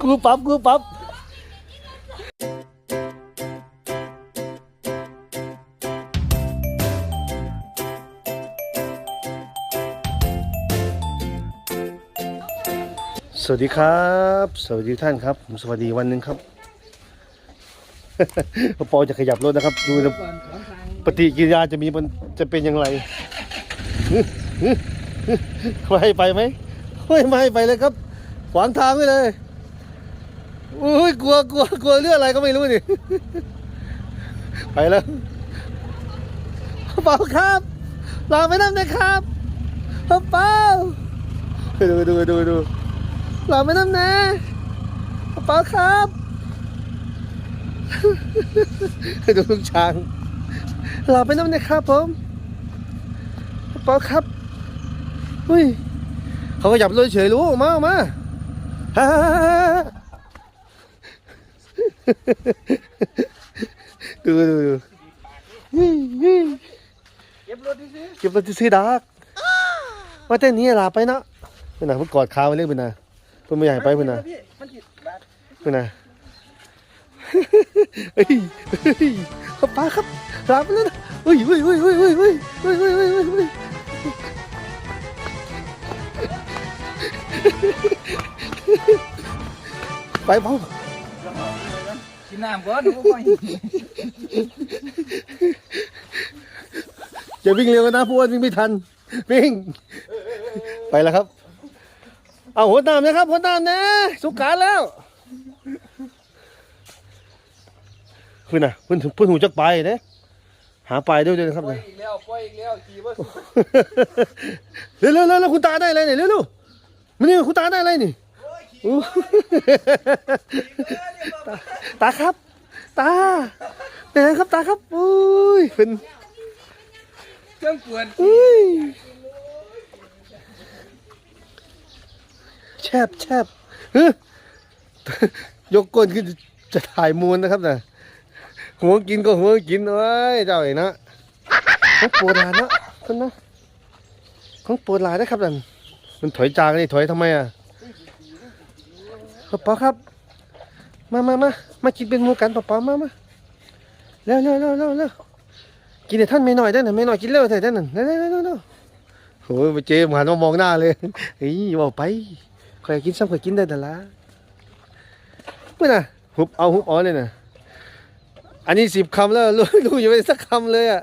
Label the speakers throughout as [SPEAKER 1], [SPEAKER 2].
[SPEAKER 1] กูปั๊บกูปั๊บสวัสดีครับ สวัสดีทุกท่านครับ ผมสวัสดีวันหนึ่งครับพอปอจะขยับรถนะครับ ดูนะปฏิกิริยาจะมีมันจะเป็นอย่างไร ไม่ไปไหมไม่ไม่ไปเลยครับ ขวางทางไว้เลยอุ้ยกลัวกลัวกลัวเรื่องอะไรก็ไม่รู้นี่ไปแล้วเปล่าครับลาไปนั่งนะครับเปล่าดูดูดูดูลาไปนั่งนะเปล่าครับดูลูกช้างลาไปนั่งนะครับผมเปล่าครับ อุ้ยเขาก็หยับรถเฉยรู้ออกมาออกมาฮ่าฮ่าฮ่าฮ่าดูดูดูนี่นี่
[SPEAKER 2] เก็บรถดิสิ
[SPEAKER 1] เก็บรถที่ซื้อดักว่าแต่นี้ลาไปนะเพื่อนนะเพื่นกอดขาไว้เลยเพื่อนนะเพื่อนไม่อยากให้ไปเพื่อนนะ
[SPEAKER 2] พี่มันจิตบาด
[SPEAKER 1] เพื่อนนะเฮ้ยเฮ้ยเขาป้าครับลาไปแล้วนะเฮ้ยเฮ้ยเฮ้ยเฮ้ยเฮ้ยเฮ้ยเฮ้ยเฮ้ย ไปเปล่า
[SPEAKER 2] กินน้ำก่อนดูก่อน
[SPEAKER 1] อย่าวิ่งเร็วกันนะเพราะว่าวิ่งไม่ทัน วิ่ง ไปแล้วครับ เอาหัวหน้ำนะครับหัวหน้ำนะ สุกการแล้วเพื่อนน่ะเพื่อนเพื่อนหูจักไปเด้หาไปด้วยด้วยนะครับ
[SPEAKER 2] ปล่อย
[SPEAKER 1] นะ
[SPEAKER 2] อีกแล้วปล่อยอีกแล้วขี่ว่า
[SPEAKER 1] เร็วเร็วเร็วเร็วคุณตาได้อะไรเนี่ยเร็วเร็ว มันนี่คุณตาได้อะไรนี่อู้ตาตาครับ ตาไหนครับตาครับอุ้ยเป็น
[SPEAKER 2] เครื่องปวด
[SPEAKER 1] อุ้ยแชบแชบเฮ้ยยกก้นขึ้นจะถ่ายมูลนะครับนะหัวกินก็หัวกินเอ้ยเจ้าไอ้นะของโปรดหลานเนาะคนนะของโปรดหลานนะครับนั่น มันถอยจางนี่ถอยทำไมอะป๊าป๊าครับ มามามามากินเป็นหมูกันป๊าป๊ามามาเร็วเร็วเร็วเร็วเร็วกินแต่ท่านไม่น้อยได้หน่ะไม่น้อยกินเร็วแต่ท่านนั่นเร็วเร็วเร็วเร็วโอ้ยเจมหันมามองหน้าเลยเฮ้ยบอกไปใครกินซ้ำใครกินได้แต่ละเมื่อน่ะหุบเอาหุบเอเลยน่ะอันนี้สิบคำแล้วรู้อยู่ไม่สักคำเลยอะ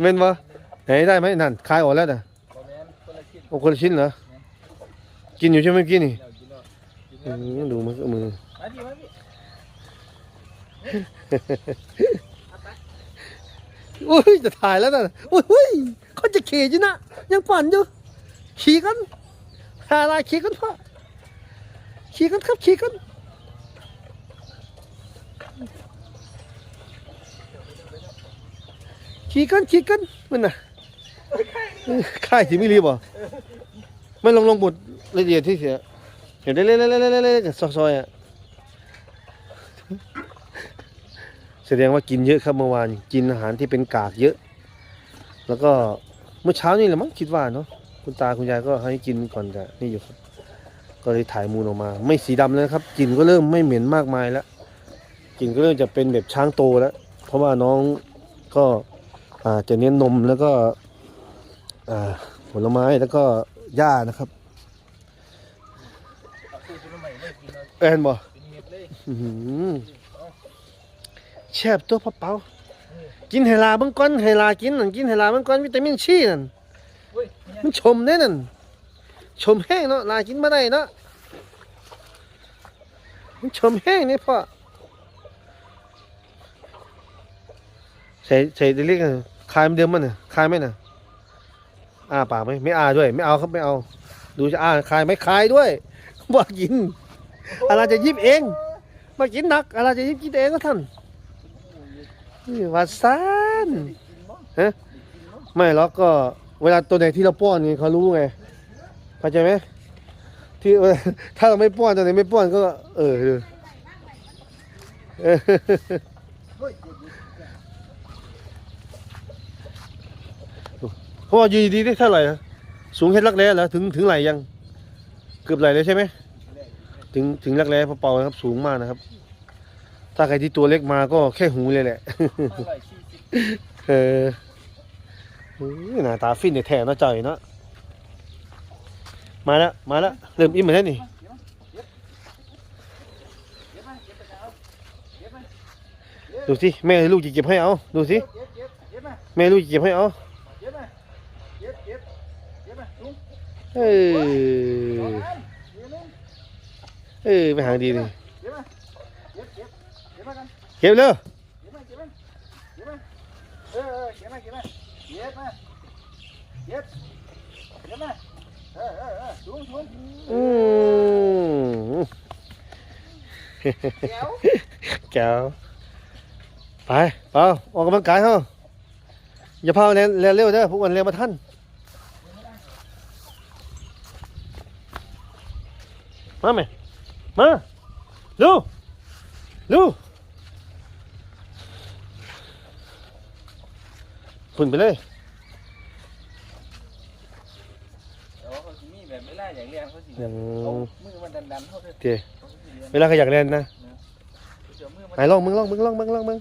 [SPEAKER 2] เม่น
[SPEAKER 1] บ่ไหนได้ไหมนั่นคายออกแล้วน่ะ โอ้คนละชิ้นเหรอ กินอยู่ใช่ไหมกี้นี่
[SPEAKER 2] แล้วกินแล้วกิน
[SPEAKER 1] อื
[SPEAKER 2] แล้ว
[SPEAKER 1] มดูมือมือ
[SPEAKER 2] มาดิมาดิ
[SPEAKER 1] อุ้ยจะถ่ายแล้วนะอุ้ยเขาจะขี่อยู่นะยังปั่นอยู่ขี่กันหาอะไรขี่กันพ่อขี่กันครับขี่กันขี่กันขี่กันมันน่ะ ค่ายที่ไม่รีบเหรอไม่ลงลงบทละเอียดที่เสียเห็นได้เล่นเล่นเล่นเล่นเล่ซอยๆอะแสดงว่ากินเยอะครับเมื่อวานกินอาหารที่เป็นกากเยอะ แล้วก็เมื่อเช้านี่แหละมั้งคิดว่าเนาะคุณตาคุณยายก็ให้กินก่อนจะนี่อยู่ครับ ก็เลยถ่ายมูลออกมา ไม่สีดำแล้วครับกลิ่นก็เริ่มไม่เหม็นมากมายแล้วกลิ่นก็เริ่มจะเป็นแบบช้างโตแล้ว เพราะว่าน้องก็อ่าจะเน้นนมแล้วก็ ผลไม้แล้วก็หญ้านะครับ
[SPEAKER 2] เอาซื้อผลไม้ไม่กินแอ
[SPEAKER 1] นบ่
[SPEAKER 2] เป็ดเลย
[SPEAKER 1] อื้อหือแชบตัวพ่อเปากินไฮลาเบางก้อนไฮลากินนั่นกินไฮลาเบางก้อนวิตามินซีนั่นมันชมแน่นั่นชมแห้งเนาะลากินมาได้เนาะมันชมแห้งนี่พ่อใส่ใส่เรียกอะไรคายมันเดิมมันน่ะคายไหมเน่ะ อ้าปากไหมไม่อ้าด้วย ไม่เอาครับไม่เอา ดูจะอ้าคายไหมคายด้วยบอกกินอะไรจะยิบเองมากินหนักอะไรจะยิบกินเองก็ท่านนี่วัดซานฮะไม่หรอกก็เวลาตัวไหนที่เราป้อนนี่เขารู้ไงเข้าใจไหมที่ถ้าเราไม่ป้อนตัวไหนไม่ป้อนก็ เออเออเออ
[SPEAKER 2] เฮ้ย
[SPEAKER 1] ข ราะว่าอยืนดีได้เท่าไหร่นะสูงเฮ็ดรักแร้เหรอถึงถึงไหลยัง เกือบไหลเลยใช่ไหมถึงถึงรักแร้พอเป่านะครับ สูงมากนะครับ ถ้าใครที่ตัวเล็กมาก็แค่หูเลยแหละเออหน้าตาฟินเนี่ยแท้เนาะจ่อยเนาะมาแล้วมาแล้วเริ่มอิ่มเหมือนแล้วนี่ดูสิแม่ลูกจะเก็บให้เอาดูสิแม่ลูกจะเก็บให้เอา
[SPEAKER 2] เก็บมาเก็บเก็บเก็บมาลุง
[SPEAKER 1] เอ
[SPEAKER 2] อเอ
[SPEAKER 1] อไปหางดีนี่
[SPEAKER 2] เก็บเก็บเล
[SPEAKER 1] ย
[SPEAKER 2] เก็บมาเก็บเก็บเออเก็บมาเก็บมาเก็บมาเก็บเก็บมาเออเออเออสูงสูง
[SPEAKER 1] อืม
[SPEAKER 2] แก้ว
[SPEAKER 1] แก้วไปเปล่าออกกำลังกายเฮาอย่าพาเรียนเร็วเด้อพวกมันเรียนมาทัน มาไหมมาลูลูฝุ่นไปเลย
[SPEAKER 2] เดี๋ยวเขาสิมีแบบไม่ไล่อย่างเรียนเขาสิ
[SPEAKER 1] อย่าง
[SPEAKER 2] เอามือมันดันๆเข้าเถอะ
[SPEAKER 1] เจเวลาเขาอยากเรียนนะ
[SPEAKER 2] เดี๋ยวมือมัน
[SPEAKER 1] ไหนลองมึงลองมึงลองมึงลองมึง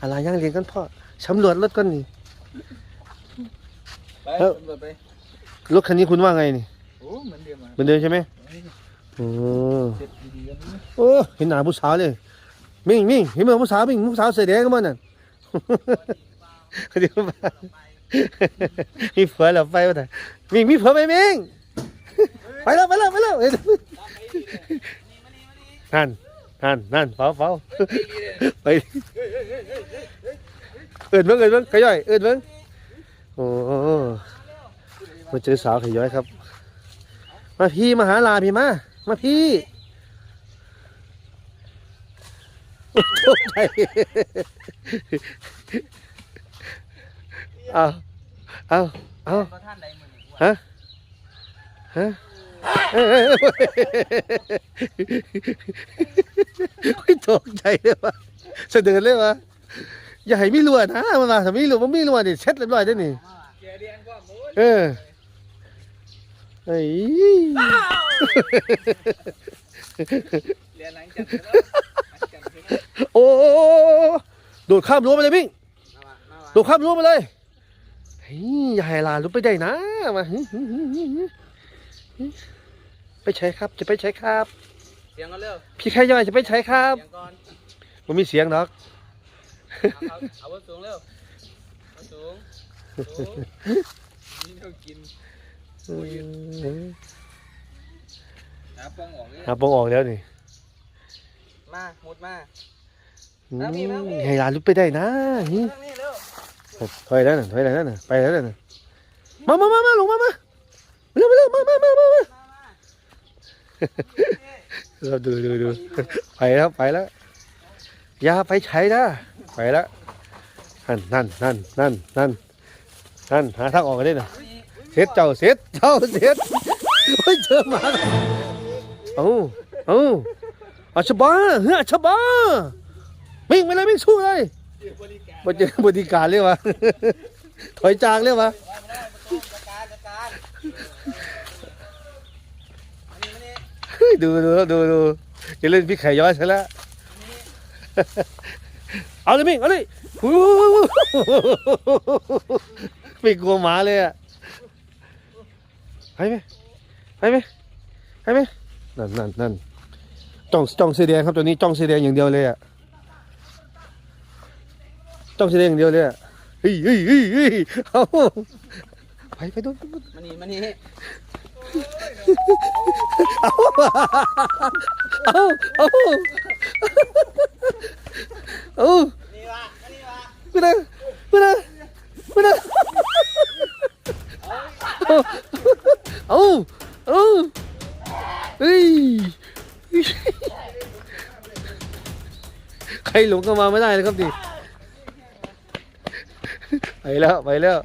[SPEAKER 1] อะไรยังเรียนกันพ่อสำรวจรถก่อนนี่
[SPEAKER 2] ไป
[SPEAKER 1] เอ้า
[SPEAKER 2] ตำรวจไป
[SPEAKER 1] รถคันนี้คุณว่าไงนี่
[SPEAKER 2] โอ้เหมือนเดิมอะ
[SPEAKER 1] เหมือนเดิมใช่ไหมโอ้
[SPEAKER 2] เจ็บดีๆกันนี่
[SPEAKER 1] โอ้เห็นหน้าผู้สาวเลยมิ่งมิ่งเห็นไหมผู้สาวมิ่งผู้สาวเสื้อแดงก็มันน่ะเดี๋ยวมามีผัวแล้วไปวะแต่มิ่งมีผัวไหมมิ่งไปแล้วไปแล้วไปแล้วเอ้ยนั่นนั่นนั่นเฝ้าเฝ้าไปเอินเบิ้งเอินเบิ้งขย่อยเอินเบิ้งโอ้ มาเจอสาวขย่อยครับ มาพี่มาหาลาพี่มา มาพี่ตกใจเอาเอาเอาฮะฮะเอ้ยเอ้ยเอ้ยโตกใจเลยวะเสด็จเลยวะอย่าให้มีลวนะมันมาถ้ามีลวมันมีลวดนี่เช็ดเรียบร้อยได้อนี่
[SPEAKER 2] เรียนก็หมู
[SPEAKER 1] เออไอ้
[SPEAKER 2] เรียนหลังจากแล้วหลังจากนี้
[SPEAKER 1] โอ้โอ้โอ้โดดข้ามรั้วไปเลยพี่
[SPEAKER 2] มาว่ะมาวะ
[SPEAKER 1] โดดข้ามรั้วไปเลยเฮ้ยอย่าให้หลาลุกไปได้นะมาหึหึหึหึหึไปใช้ครับจะไปใช้ครับ
[SPEAKER 2] เสียงกันเร็ว
[SPEAKER 1] พี่แค่ย่อยจะไปใช้ครับ
[SPEAKER 2] เสียงก่อน
[SPEAKER 1] มันมีเสียงหรอก
[SPEAKER 2] เอาเอาเอาบนสูงเร็วบนสูงสูงนี่ต้องกิน หาปองออกเลย
[SPEAKER 1] หาปองออกแล้วนี่
[SPEAKER 2] มามุดมา
[SPEAKER 1] อืม
[SPEAKER 2] เอาพี่เอาพี่
[SPEAKER 1] ให้หลานลุกไปได้นะหึ
[SPEAKER 2] ทางนี้เร็ว
[SPEAKER 1] ถอยแล้วน่ะถอยแล้วน่ะไปแล้วน่ะมามามามาลงมามาเร็วเร็วมามามามามา
[SPEAKER 2] มามา
[SPEAKER 1] เราดูดูดูไปแล้วไปแล้วอย่าไปใช้นะไปแล้วนั่นนั่นนั่นนั่นนั่นนั่นหาทางออกกันได้น่ะ เสร็จเจ้าเสร็จเจ้าเสร็จโอ้ยเจอหมาเอาเอาอาชบาเฮ้ยอาชบามิ่งไปเลยมิ่งสู้เลย
[SPEAKER 2] บริการ
[SPEAKER 1] บริการเลยวะถอยจางเลยวะ
[SPEAKER 2] จัดการจัดการอันนี้มานี่
[SPEAKER 1] เฮ้ยดูดูดูดูจะเล่นพี่ไข่ย้อยซะแล้วเอาเลยมิ่งเอาเลยไม่กลัวหมาเลยอะ ไปไหมไปไหมไปไหมนั่นนั่นนั่นจ้องจ้องเสอแดงครับตัวนี้จ้องเสอแดงอย่างเดียวเลยอะจ้องเสอแดงอย่างเดียวเลยอะเฮ้ยเฮ้ยเฮ้ยเฮ้ยเอาไปไปดู
[SPEAKER 2] มานี่มานี่
[SPEAKER 1] เอาเอาเอาเอา
[SPEAKER 2] นี่วะอันนี้วะ
[SPEAKER 1] ไม่ได้ไม่ได้ไม่ได้ เอ้าเฮ้ย ใครหลงก็มาไม่ได้เลยครับดิไปแล้ว ไปแล้ว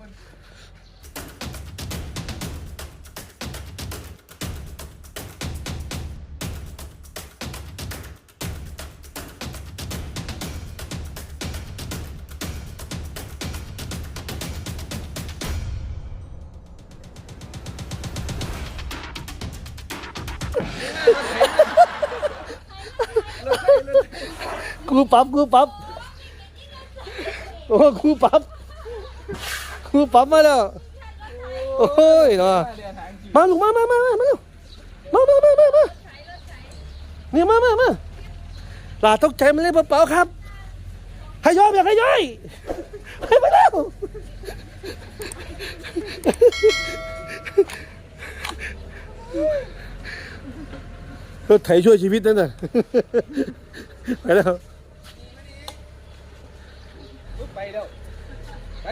[SPEAKER 1] กูปั๊บกูปั๊บโอ้กูปั๊บกูปั๊บมาแล้วโอ้ยเนาะมาลูกมามามามามามามามามามานี่มามามาลาตกใจมันเลยเปล่าครับให้ย่อยอยากให้ย่อยให้ไปแล้ว รถไถช่วยชีวิตนั่นน่ะ ไปแล้ว
[SPEAKER 2] ไปแล้ว ไป